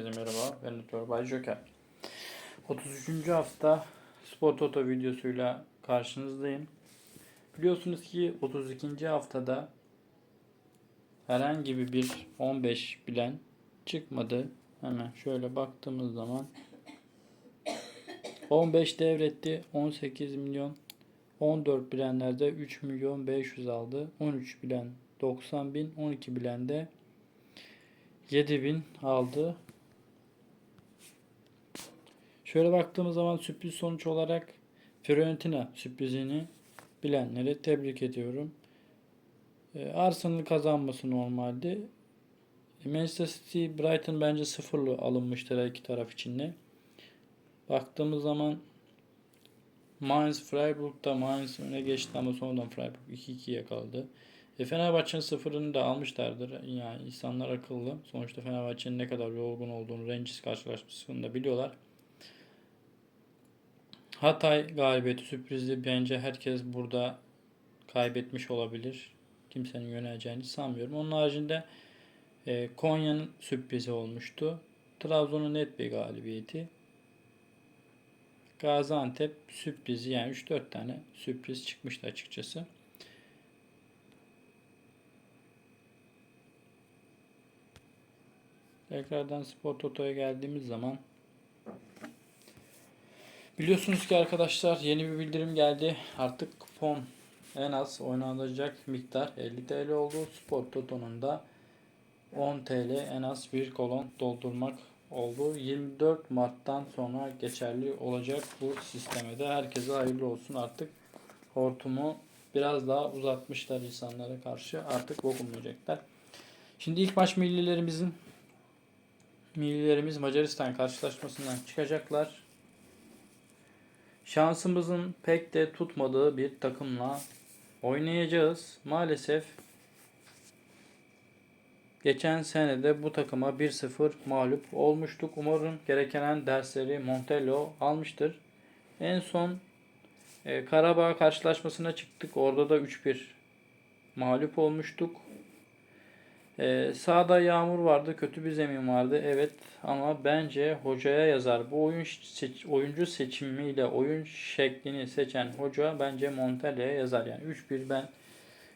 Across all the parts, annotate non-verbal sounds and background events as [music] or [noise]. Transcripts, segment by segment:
Merhaba, ben Doktor Bay Joker. 33. hafta Spor Toto videosuyla karşınızdayım. Biliyorsunuz ki 32. haftada herhangi bir 15 bilen çıkmadı. Hemen şöyle baktığımız zaman 15 devretti 18 milyon 14 bilenlerde 3 milyon 500 aldı. 13 bilen 90 bin 12 bilen de 7000 aldı. Şöyle baktığımız zaman sürpriz sonuç olarak Fiorentina sürprizini bilenleri tebrik ediyorum. E, Arsenal kazanması normaldi. Manchester City Brighton bence sıfırlı alınmıştır her iki taraf için de. Baktığımız zaman Mainz Freiburg'da Mainz öne geçti ama sonradan Freiburg 2-2 yakaladı. E, Fenerbahçe'nin sıfırını da almışlardır. Yani insanlar akıllı. Sonuçta Fenerbahçe'nin ne kadar yorgun olduğunu Rangers karşılaşmasında biliyorlar. Hatay galibiyeti sürprizli. Bence herkes burada kaybetmiş olabilir. Kimsenin yöneleceğini sanmıyorum. Onun haricinde e, Konya'nın sürprizi olmuştu. Trabzon'un net bir galibiyeti. Gaziantep sürprizi yani 3-4 tane sürpriz çıkmıştı açıkçası. Tekrardan Spor Toto'ya geldiğimiz zaman biliyorsunuz ki arkadaşlar yeni bir bildirim geldi. Artık kupon en az oynanacak miktar 50 TL oldu. Spor Toto'nun da 10 TL en az bir kolon doldurmak oldu. 24 Mart'tan sonra geçerli olacak bu sisteme de herkese hayırlı olsun artık hortumu biraz daha uzatmışlar insanlara karşı artık dokunmayacaklar. Şimdi ilk maç millilerimizin millilerimiz Macaristan karşılaşmasından çıkacaklar. Şansımızın pek de tutmadığı bir takımla oynayacağız. Maalesef geçen sene de bu takıma 1-0 mağlup olmuştuk. Umarım gereken dersleri Montello almıştır. En son e, Karabağ karşılaşmasına çıktık. Orada da 3-1 mağlup olmuştuk. Ee, sağda yağmur vardı, kötü bir zemin vardı. Evet ama bence hocaya yazar. Bu oyun seç, oyuncu seçimiyle oyun şeklini seçen hoca bence Montella'ya yazar. Yani 3-1 ben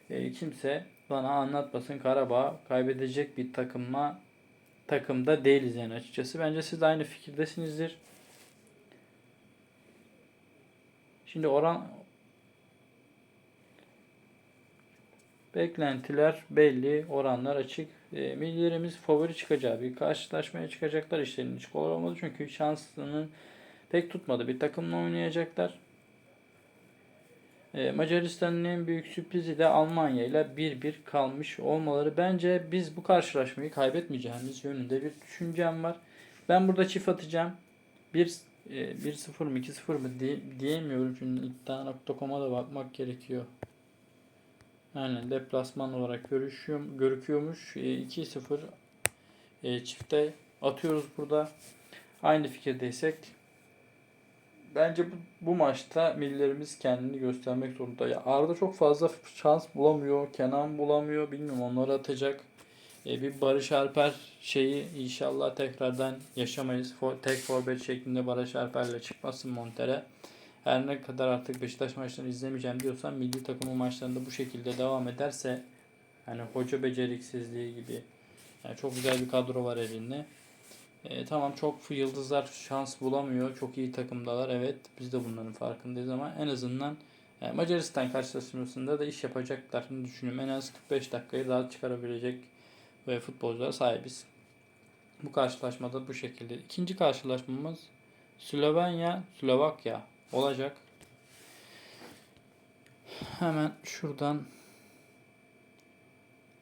e, kimse bana anlatmasın Karabağ kaybedecek bir takımma takımda değiliz yani açıkçası. Bence siz de aynı fikirdesinizdir. Şimdi oran Beklentiler belli, oranlar açık. E, millilerimiz favori çıkacağı bir karşılaşmaya çıkacaklar işlerinin hiç kolay olmadı. Çünkü şansını pek tutmadı. Bir takımla oynayacaklar. E, Macaristan'ın en büyük sürprizi de Almanya ile 1-1 kalmış olmaları. Bence biz bu karşılaşmayı kaybetmeyeceğimiz yönünde bir düşüncem var. Ben burada çift atacağım. 1 1-0 mı 2-0 mı diye, diyemiyorum çünkü iddia.com'a da bakmak gerekiyor. Aynen deplasman olarak görüşüyor, görüküyormuş. E, 2-0 e, çifte atıyoruz burada. Aynı fikirdeysek bence bu, bu maçta millilerimiz kendini göstermek zorunda. Ya Arda çok fazla şans bulamıyor. Kenan bulamıyor. Bilmiyorum onları atacak. E, bir Barış Alper şeyi inşallah tekrardan yaşamayız. For, tek forvet şeklinde Barış Alper'le çıkmasın Monter'e. Her ne kadar artık Beşiktaş maçlarını izlemeyeceğim diyorsan milli takımı maçlarında bu şekilde devam ederse yani hoca beceriksizliği gibi yani çok güzel bir kadro var elinde. E, tamam çok yıldızlar şans bulamıyor. Çok iyi takımdalar. Evet biz de bunların farkındayız ama en azından yani Macaristan karşılaşmasında da iş yapacaklarını düşünüyorum. En az 45 dakikayı daha çıkarabilecek ve futbolculara sahibiz. Bu karşılaşmada bu şekilde. İkinci karşılaşmamız Slovenya, Slovakya olacak. Hemen şuradan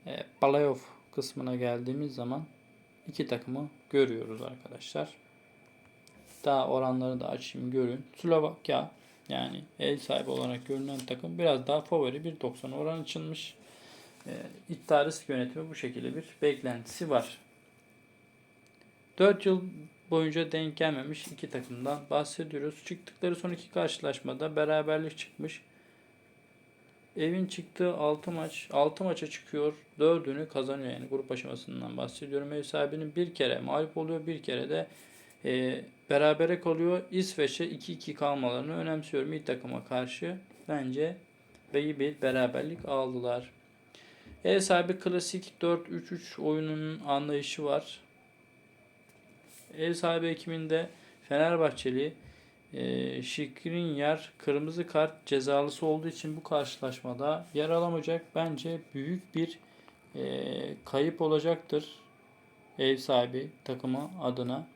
e, playoff kısmına geldiğimiz zaman iki takımı görüyoruz arkadaşlar. Daha oranları da açayım görün. Slovakya yani el sahibi olarak görünen takım biraz daha favori 1.90 oran açılmış. E, iddia risk yönetimi bu şekilde bir beklentisi var. 4 yıl boyunca denk gelmemiş iki takımdan bahsediyoruz. Çıktıkları son iki karşılaşmada beraberlik çıkmış. evin çıktığı 6 maç 6 maça çıkıyor. 4'ünü kazanıyor yani grup aşamasından bahsediyorum. Ev sahibinin bir kere mağlup oluyor bir kere de e, berabere kalıyor. İsveç'e 2-2 kalmalarını önemsiyorum. İlk takıma karşı bence iyi bir beraberlik aldılar. Ev sahibi klasik 4-3-3 oyununun anlayışı var. Ev sahibi ekiminde Fenerbahçeli e, Şikrinyar kırmızı kart cezalısı olduğu için bu karşılaşmada yer alamayacak. Bence büyük bir e, kayıp olacaktır ev sahibi takımı adına.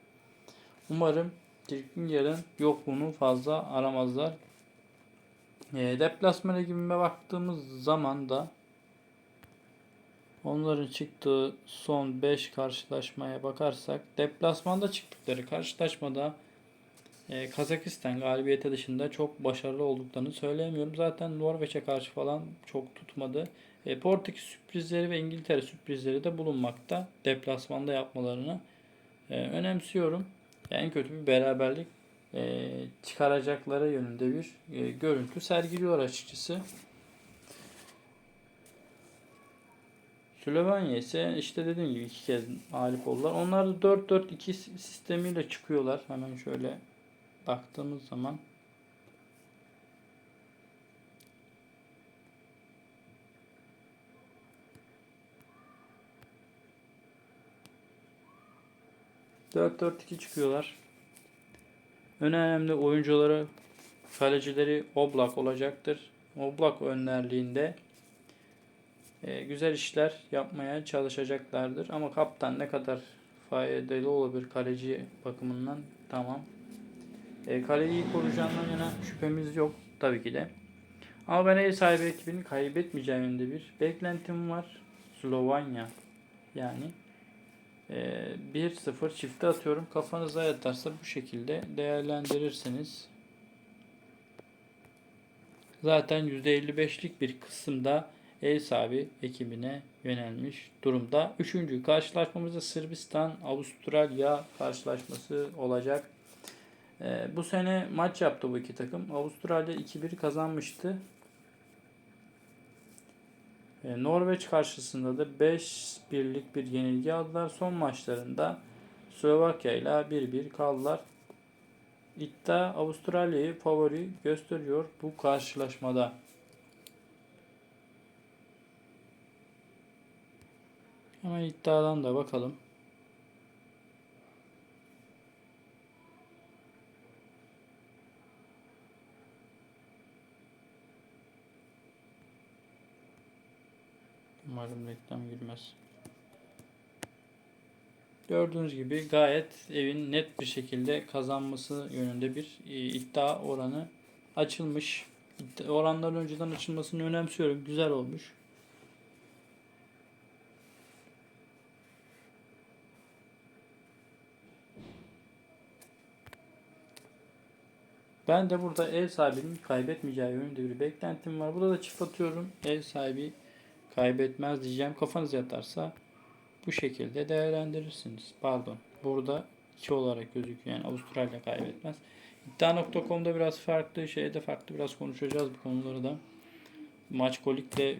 Umarım Şikrinyar'ın yokluğunu fazla aramazlar. E, deplasman ekibime baktığımız zaman da Onların çıktığı son 5 karşılaşmaya bakarsak deplasmanda çıktıkları karşılaşmada e, Kazakistan galibiyeti dışında çok başarılı olduklarını söyleyemiyorum. Zaten Norveç'e karşı falan çok tutmadı. E, Portekiz sürprizleri ve İngiltere sürprizleri de bulunmakta. Deplasmanda yapmalarını e, önemsiyorum. En kötü bir beraberlik e, çıkaracakları yönünde bir e, görüntü sergiliyor açıkçası. Slovenya ise işte dediğim gibi iki kez mağlup oldular. Onlar da 4-4-2 sistemiyle çıkıyorlar. Hemen şöyle baktığımız zaman. Dört dört iki çıkıyorlar. Önemli oyuncuları kalecileri Oblak olacaktır. Oblak önderliğinde e, güzel işler yapmaya çalışacaklardır. Ama kaptan ne kadar faydalı olabilir kaleci bakımından tamam. E, kaleyi koruyacağından yana şüphemiz yok tabii ki de. Ama ben ev sahibi ekibini kaybetmeyeceğim yönünde bir beklentim var. Slovenya yani. E, 1-0 çifte atıyorum. Kafanıza yatarsa bu şekilde değerlendirirsiniz. Zaten %55'lik bir kısımda ev sahibi ekibine yönelmiş durumda. Üçüncü karşılaşmamızda Sırbistan Avustralya karşılaşması olacak. Ee, bu sene maç yaptı bu iki takım. Avustralya 2-1 kazanmıştı. Ee, Norveç karşısında da 5-1'lik bir yenilgi aldılar. Son maçlarında Slovakya ile 1-1 kaldılar. İddia Avustralya'yı favori gösteriyor bu karşılaşmada. Hemen iddiadan da bakalım. Umarım reklam girmez. Gördüğünüz gibi gayet evin net bir şekilde kazanması yönünde bir e, iddia oranı açılmış. Oranların önceden açılmasını önemsiyorum. Güzel olmuş. Ben de burada ev sahibinin kaybetmeyeceği yönünde bir beklentim var. Burada da çift atıyorum. Ev sahibi kaybetmez diyeceğim. Kafanız yatarsa bu şekilde değerlendirirsiniz. Pardon. Burada 2 olarak gözüküyor. Yani Avustralya kaybetmez. İddia.com'da biraz farklı, şeyde farklı biraz konuşacağız bu konuları da. Maç kolikte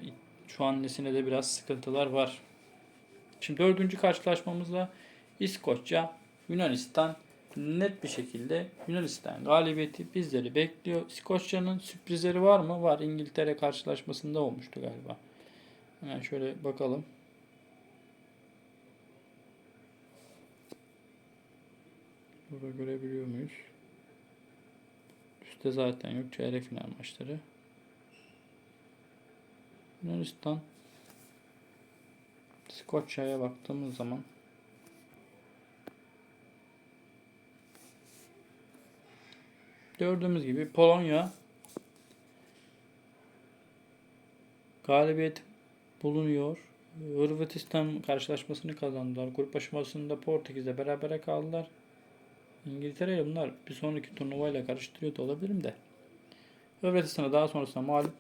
şu an nesine de biraz sıkıntılar var. Şimdi dördüncü karşılaşmamızla İskoçya, Yunanistan net bir şekilde Yunanistan galibiyeti bizleri bekliyor. İskoçya'nın sürprizleri var mı? Var. İngiltere karşılaşmasında olmuştu galiba. Hemen şöyle bakalım. Burada görebiliyor muyuz? Üstte zaten yok. Çeyrek final maçları. Yunanistan Skoçya'ya baktığımız zaman Gördüğümüz gibi Polonya galibiyet bulunuyor. Hırvatistan karşılaşmasını kazandılar. Grup aşamasında Portekiz'le berabere kaldılar. İngiltere ile bunlar bir sonraki turnuvayla karıştırıyor da olabilirim de. Hırvatistan'a daha sonrasında mağlup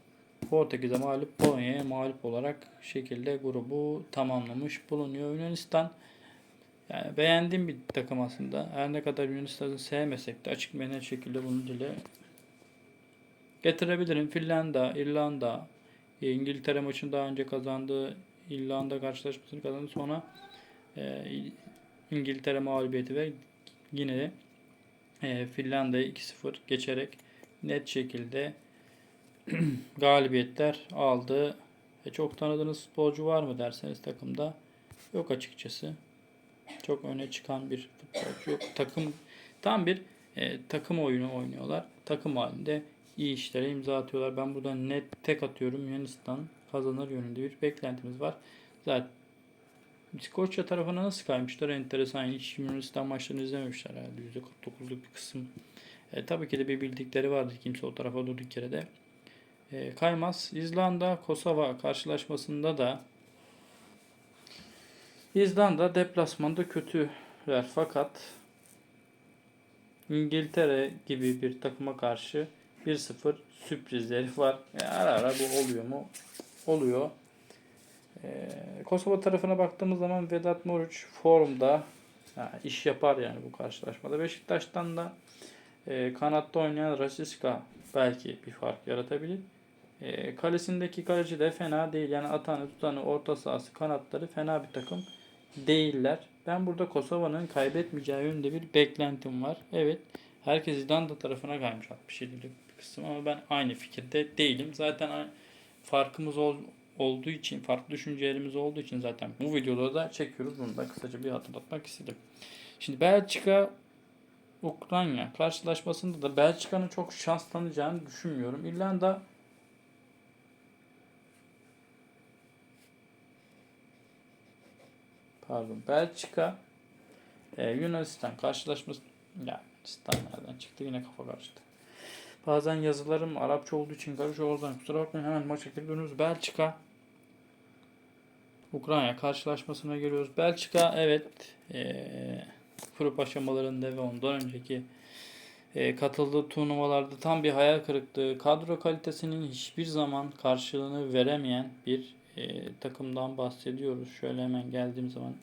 Portekiz'e mağlup Polonya'ya mağlup olarak şekilde grubu tamamlamış bulunuyor. Yunanistan yani beğendiğim bir takım aslında. Her ne kadar Yunanistan'ı sevmesek de açık ve net şekilde bunu dile getirebilirim. Finlanda, İrlanda, E, İngiltere maçını daha önce kazandı. İrlanda karşılaşmasını kazandı. Sonra e, İngiltere mağlubiyeti ve yine de e, Finlandiya'yı 2-0 geçerek net şekilde [clears throat] galibiyetler aldı. E, çok tanıdığınız futbolcu var mı derseniz takımda yok açıkçası. Çok öne çıkan bir futbolcu yok. Takım tam bir e, takım oyunu oynuyorlar. Takım halinde iyi işlere imza atıyorlar. Ben buradan net tek atıyorum. Yunanistan kazanır yönünde bir beklentimiz var. Zaten İskoçya tarafına nasıl kaymışlar? Enteresan. Hiç Yunanistan maçlarını izlememişler herhalde. %49'luk bir kısım. E, tabii ki de bir bildikleri vardı. Kimse o tarafa durduk yere de e, kaymaz. İzlanda Kosova karşılaşmasında da İzlanda deplasmanda kötüler fakat İngiltere gibi bir takıma karşı 1-0 sürprizleri var. E, ara ara bu oluyor mu? Oluyor. Ee, Kosova tarafına baktığımız zaman Vedat Muriç formda ha, iş yapar yani bu karşılaşmada. Beşiktaş'tan da e, kanatta oynayan Rasiska belki bir fark yaratabilir. E, kalesindeki kaleci de fena değil. Yani atanı, tutanı, orta sahası, kanatları fena bir takım değiller. Ben burada Kosova'nın kaybetmeyeceği yönünde bir beklentim var. Evet, herkes İzlanda tarafına kaymış 67'lik bir kısım ama ben aynı fikirde değilim. Zaten farkımız ol, olduğu için, farklı düşüncelerimiz olduğu için zaten bu videoda da çekiyoruz. Bunu da kısaca bir hatırlatmak istedim. Şimdi Belçika Ukrayna karşılaşmasında da Belçika'nın çok şans tanıyacağını düşünmüyorum. İrlanda pardon Belçika e, Yunanistan karşılaşması ya Yunanistan nereden çıktı yine kafa karıştı. Bazen yazılarım Arapça olduğu için karışıyor oradan kusura bakmayın hemen geri dönüyoruz. Belçika Ukrayna karşılaşmasına geliyoruz. Belçika evet e, grup aşamalarında ve ondan önceki e, katıldığı turnuvalarda tam bir hayal kırıklığı, kadro kalitesinin hiçbir zaman karşılığını veremeyen bir e, takımdan bahsediyoruz. Şöyle hemen geldiğim zaman.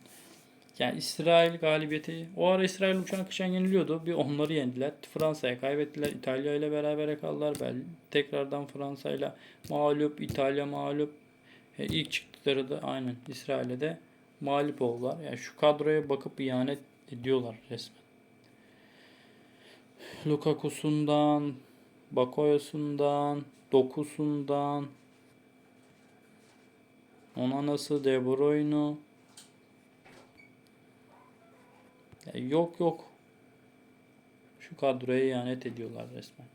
Yani İsrail galibiyeti, o ara İsrail uçan akışan yeniliyordu. Bir onları yendiler. Fransa'ya kaybettiler. İtalya ile beraber kaldılar. Ben tekrardan Fransa ile mağlup, İtalya mağlup. E, ilk çıktıkları da aynen İsrail'e de mağlup oldular. Yani şu kadroya bakıp ihanet ediyorlar resmen. Lukaku'sundan, Bakoya'sundan, Dokusundan, Onana'sı, De Bruyne'u. Ya yok yok. Şu kadroya ihanet ediyorlar resmen.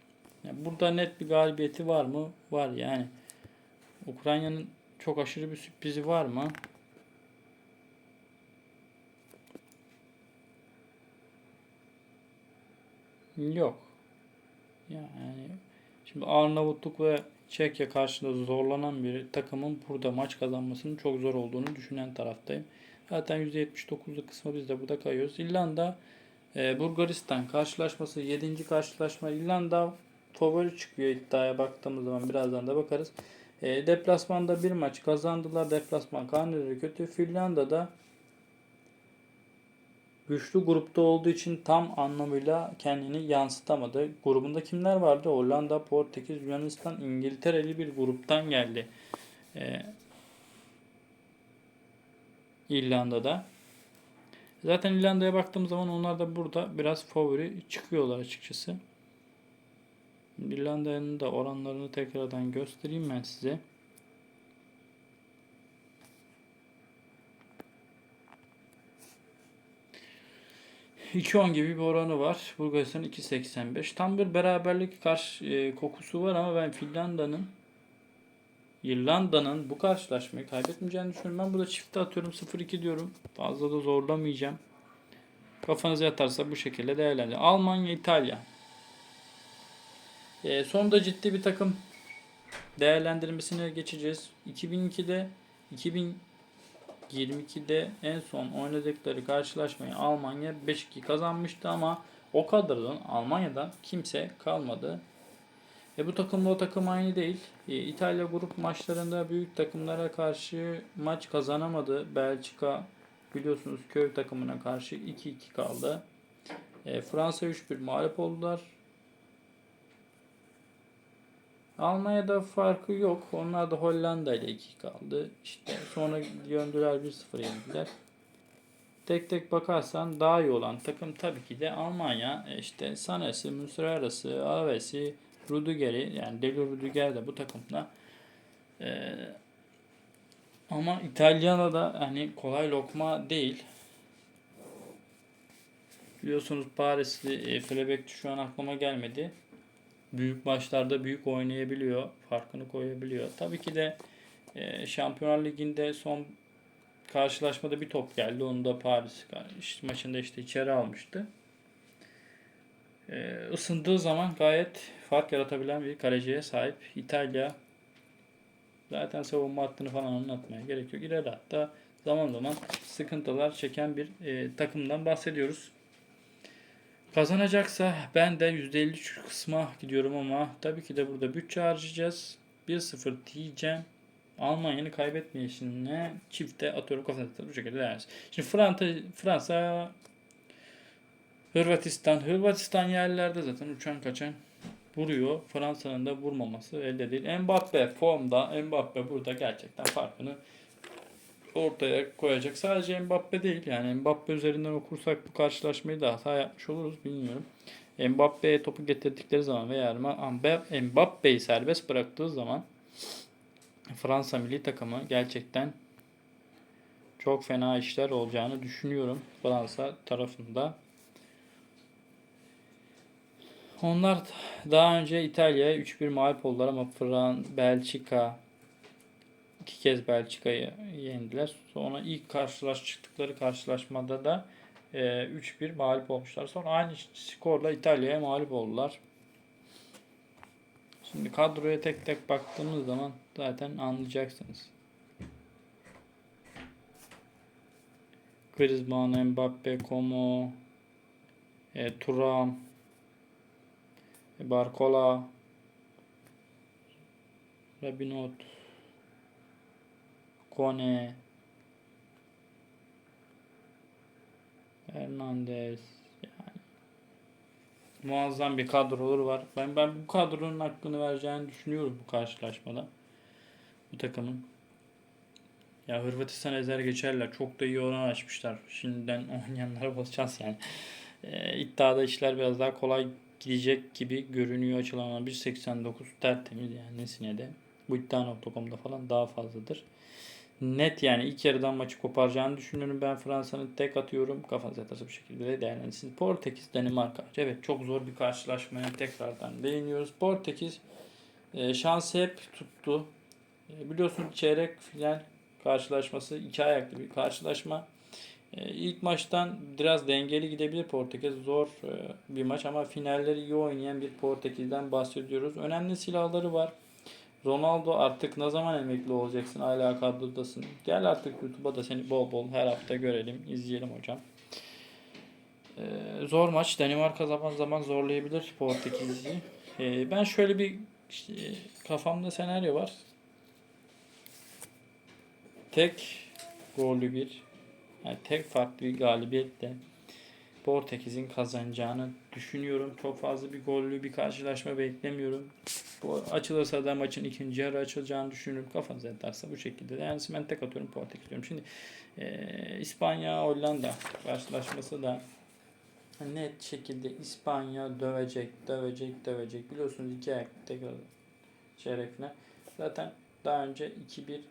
Ya burada net bir galibiyeti var mı? Var yani. Ukrayna'nın çok aşırı bir sürprizi var mı? Yok. Yani şimdi Arnavutluk ve Çekya karşısında zorlanan bir takımın burada maç kazanmasının çok zor olduğunu düşünen taraftayım. Zaten %79'luk kısmı biz de burada kayıyoruz. İrlanda e, Bulgaristan karşılaşması 7. karşılaşma. İrlanda favori çıkıyor iddiaya baktığımız zaman birazdan da bakarız. E, deplasmanda bir maç kazandılar. Deplasman karneleri kötü. Finlandiya'da güçlü grupta olduğu için tam anlamıyla kendini yansıtamadı. Grubunda kimler vardı? Hollanda, Portekiz, Yunanistan, İngiltere'li bir gruptan geldi. Ee, İrlanda'da. Zaten İrlanda'ya baktığım zaman onlar da burada biraz favori çıkıyorlar açıkçası. İrlanda'nın da oranlarını tekrardan göstereyim ben size. %2.10 gibi bir oranı var. Bulgaristan 2.85. Tam bir beraberlik karşı e, kokusu var ama ben Finlandiya'nın İrlanda'nın bu karşılaşmayı kaybetmeyeceğini düşünüyorum. Ben burada çifte atıyorum 0-2 diyorum. Fazla da zorlamayacağım. Kafanıza yatarsa bu şekilde değerlendirin. Almanya, İtalya. E, sonunda ciddi bir takım değerlendirmesine geçeceğiz. 2002'de 2022'de en son oynadıkları karşılaşmayı Almanya 5-2 kazanmıştı ama o kadrodan Almanya'dan kimse kalmadı. E bu takımla o takım aynı değil. E, İtalya grup maçlarında büyük takımlara karşı maç kazanamadı. Belçika biliyorsunuz köy takımına karşı 2-2 kaldı. E, Fransa 3-1 mağlup oldular. Almanya'da farkı yok. Onlar da Hollanda ile 2 kaldı. İşte sonra döndüler 1-0 yendiler. Tek tek bakarsan daha iyi olan takım tabii ki de Almanya. E İşte Sanesi, Muslera'sı, Aves'i, Rudiger'i yani Deli Rudiger de bu takımda. Ee, ama İtalya'da da hani kolay lokma değil. Biliyorsunuz Parisli e, Flebeck şu an aklıma gelmedi. Büyük maçlarda büyük oynayabiliyor. Farkını koyabiliyor. Tabii ki de e, Şampiyonlar Ligi'nde son karşılaşmada bir top geldi. Onu da Paris maçında işte içeri almıştı. E, ısındığı zaman gayet fark yaratabilen bir kaleciye sahip İtalya. Zaten savunma hattını falan anlatmaya gerek yok. İleri hatta zaman zaman sıkıntılar çeken bir e, takımdan bahsediyoruz. Kazanacaksa ben de %53 kısma gidiyorum ama tabii ki de burada bütçe harcayacağız. 1-0 diyeceğim. Almanya'nın kaybetmeyişine çifte atıyorum kazanacaklar. Bu şekilde deriz. Şimdi Fransa, Fransa Hırvatistan. Hırvatistan yerlerde zaten uçan kaçan vuruyor. Fransa'nın da vurmaması elde değil. Mbappe formda. Mbappe burada gerçekten farkını ortaya koyacak. Sadece Mbappe değil yani Mbappe üzerinden okursak bu karşılaşmayı da hata yapmış oluruz bilmiyorum. Mbappe'ye topu getirdikleri zaman veya Mbappe'yi serbest bıraktığı zaman Fransa milli takımı gerçekten çok fena işler olacağını düşünüyorum Fransa tarafında. Onlar daha önce İtalya'ya 3-1 mağlup oldular ama Fran, Belçika iki kez Belçika'yı yendiler. Sonra ilk karşılaştıkları karşılaşmada da e, 3-1 mağlup olmuşlar. Sonra aynı skorla İtalya'ya mağlup oldular. Şimdi kadroya tek tek baktığımız zaman zaten anlayacaksınız. Griezmann, Mbappe, Como, e, Thuram, e, Barcola, Rabiot, Kone, Hernandez yani muazzam bir kadroları var. Ben ben bu kadronun hakkını vereceğini düşünüyorum bu karşılaşmada. Bu takımın. Ya Hırvatistan ezer geçerler. Çok da iyi oran açmışlar. Şimdiden [laughs] oynayanlara basacağız yani. Ee, iddiada işler biraz daha kolay gidecek gibi görünüyor açılan 1.89 tertemiz yani nesine de. Bu iddia.com'da falan daha fazladır net yani ilk yarıdan maçı koparacağını düşünüyorum. Ben Fransa'nın tek atıyorum. Kafanız yatarsa bu şekilde de değerlendirsin. Portekiz, Danimarka. Evet çok zor bir karşılaşmaya tekrardan değiniyoruz. Portekiz e, şansı hep tuttu. E, biliyorsunuz çeyrek final karşılaşması iki ayaklı bir karşılaşma. E, ilk maçtan biraz dengeli gidebilir Portekiz. Zor e, bir maç ama finalleri iyi oynayan bir Portekiz'den bahsediyoruz. Önemli silahları var. Ronaldo artık ne zaman emekli olacaksın? Hala kadrodasın. Gel artık YouTube'a da seni bol bol her hafta görelim, izleyelim hocam. Ee, zor maç. Danimarka zaman zaman zorlayabilir Portekiz'i. Ee, ben şöyle bir işte, kafamda senaryo var. Tek gollü bir yani tek farklı bir galibiyetle Portekiz'in kazanacağını düşünüyorum. Çok fazla bir gollü bir karşılaşma beklemiyorum. Bu açılırsa da maçın ikinci yarı açılacağını düşünüyorum. Kafanıza yatarsa bu şekilde. Yani ben tek atıyorum Portekiz diyorum. Şimdi e, İspanya Hollanda karşılaşması da net şekilde İspanya dövecek, dövecek, dövecek. Biliyorsunuz iki ayak tekrar çeyrek. Zaten daha önce 2-1 e,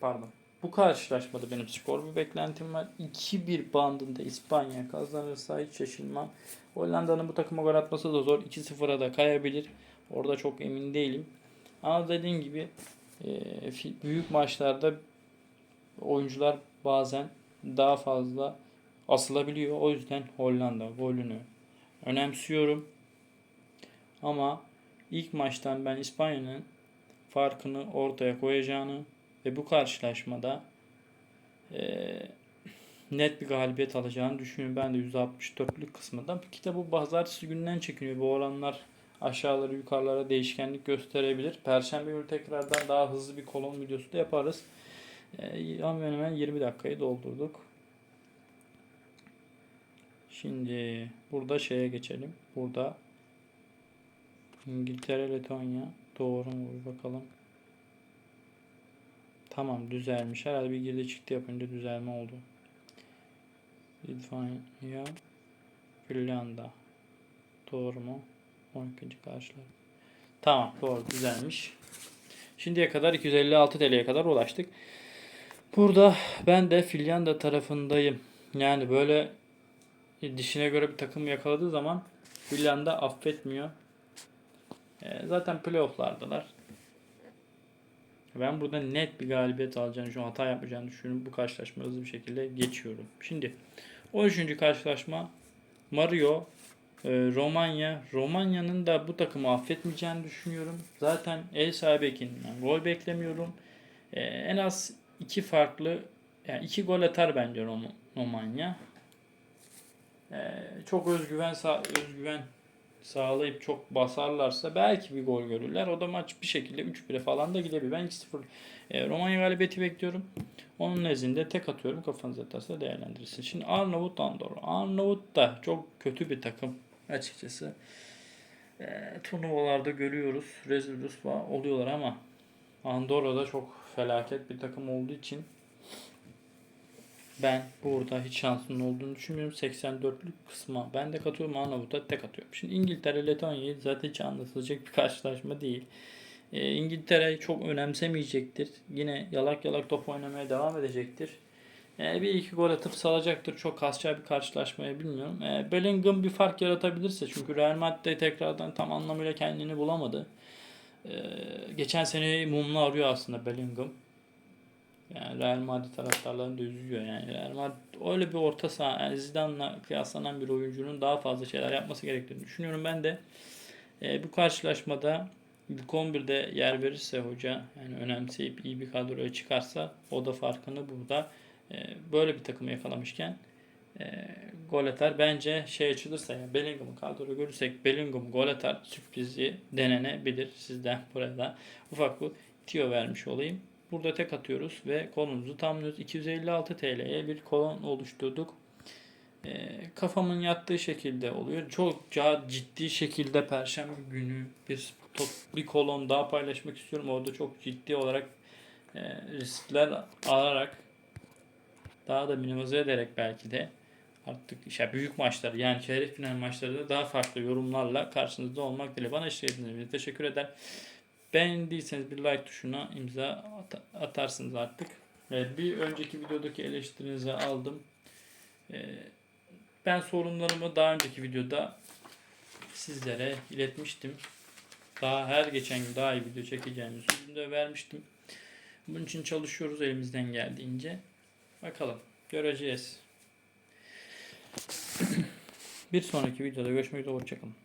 pardon bu karşılaşmada benim skor bir beklentim var. 2-1 bandında İspanya kazanırsa hiç şaşırmam. Hollanda'nın bu takıma gol atması da zor. 2-0'a da kayabilir. Orada çok emin değilim. Ama dediğim gibi e, büyük maçlarda oyuncular bazen daha fazla asılabiliyor. O yüzden Hollanda golünü önemsiyorum. Ama ilk maçtan ben İspanya'nın farkını ortaya koyacağını ve bu karşılaşmada e, net bir galibiyet alacağını düşünüyorum. Ben de %64'lük kısmından. Ki de bu pazartesi günden çekiniyor. Bu oranlar aşağıları yukarılara değişkenlik gösterebilir. Perşembe günü tekrardan daha hızlı bir kolon videosu da yaparız. E, hemen hemen 20 dakikayı doldurduk. Şimdi burada şeye geçelim. Burada İngiltere, Letonya, Doğru mu bakalım. Tamam düzelmiş. Herhalde bir girdi çıktı yapınca düzelme oldu. Litvanya, Finlanda. Doğru mu? 12. karşılar. Tamam doğru düzelmiş. Şimdiye kadar 256 TL'ye kadar ulaştık. Burada ben de Finlanda tarafındayım. Yani böyle dişine göre bir takım yakaladığı zaman Finlanda affetmiyor. E, zaten playofflardalar. Ben burada net bir galibiyet alacağını, şu hata yapmayacağını düşünüyorum. Bu karşılaşma hızlı bir şekilde geçiyorum. Şimdi 13. karşılaşma Mario e, Romanya. Romanya'nın da bu takımı affetmeyeceğini düşünüyorum. Zaten el sahibi ekibinden gol beklemiyorum. E, en az iki farklı yani iki gol atar bence Rom- Romanya. E, çok özgüven özgüven sağlayıp çok basarlarsa belki bir gol görürler. O da maç bir şekilde 3-1'e falan da gidebilir. Ben 2-0 e, Romanya galibiyeti bekliyorum. Onun nezdinde tek atıyorum. Kafanız atarsa değerlendirirsin. Şimdi Arnavut Andorra. Arnavut da çok kötü bir takım açıkçası. E, turnuvalarda görüyoruz. Rezil oluyorlar ama Andorra'da çok felaket bir takım olduğu için ben burada hiç şansının olduğunu düşünmüyorum. 84'lük kısma ben de katıyorum. Arnavut'a tek atıyorum. Şimdi İngiltere Letonya'yı zaten hiç anlatılacak bir karşılaşma değil. Ee, İngiltere çok önemsemeyecektir. Yine yalak yalak top oynamaya devam edecektir. Ee, bir iki gol atıp salacaktır. Çok kasacağı bir karşılaşmayı bilmiyorum. Ee, Bellingham bir fark yaratabilirse çünkü Real Madrid tekrardan tam anlamıyla kendini bulamadı. Ee, geçen sene mumlu arıyor aslında Bellingham. Yani Real Madrid taraftarlarını da üzüyor yani. Real Madrid öyle bir orta saha yani Zidane'la kıyaslanan bir oyuncunun daha fazla şeyler yapması gerektiğini düşünüyorum. Ben de e, bu karşılaşmada ilk 11'de yer verirse hoca yani önemseyip iyi bir kadroya çıkarsa o da farkını burada e, böyle bir takımı yakalamışken e, gol atar. Bence şey açılırsa yani Bellingham'ı kadroya görürsek Bellingham gol atar sürprizi denenebilir. Sizden burada ufak bir tiyo vermiş olayım. Burada tek atıyoruz ve kolumuzu tamamlıyoruz. 256 TL'ye bir kolon oluşturduk. Ee, kafamın yattığı şekilde oluyor. Çok ciddi şekilde perşembe günü bir top, bir kolon daha paylaşmak istiyorum. Orada çok ciddi olarak e, riskler alarak daha da minimize ederek belki de artık işte büyük maçlar yani çeyrek final maçlarında daha farklı yorumlarla karşınızda olmak dileğiyle. Bana eşlik ettiğiniz için teşekkür eder. Beğendiyseniz bir like tuşuna imza at- atarsınız artık. Evet, bir önceki videodaki eleştirinizi aldım. Ee, ben sorunlarımı daha önceki videoda sizlere iletmiştim. Daha her geçen gün daha iyi video çekeceğimi sözünde vermiştim. Bunun için çalışıyoruz elimizden geldiğince. Bakalım göreceğiz. [clears throat] bir sonraki videoda görüşmek üzere hoşçakalın.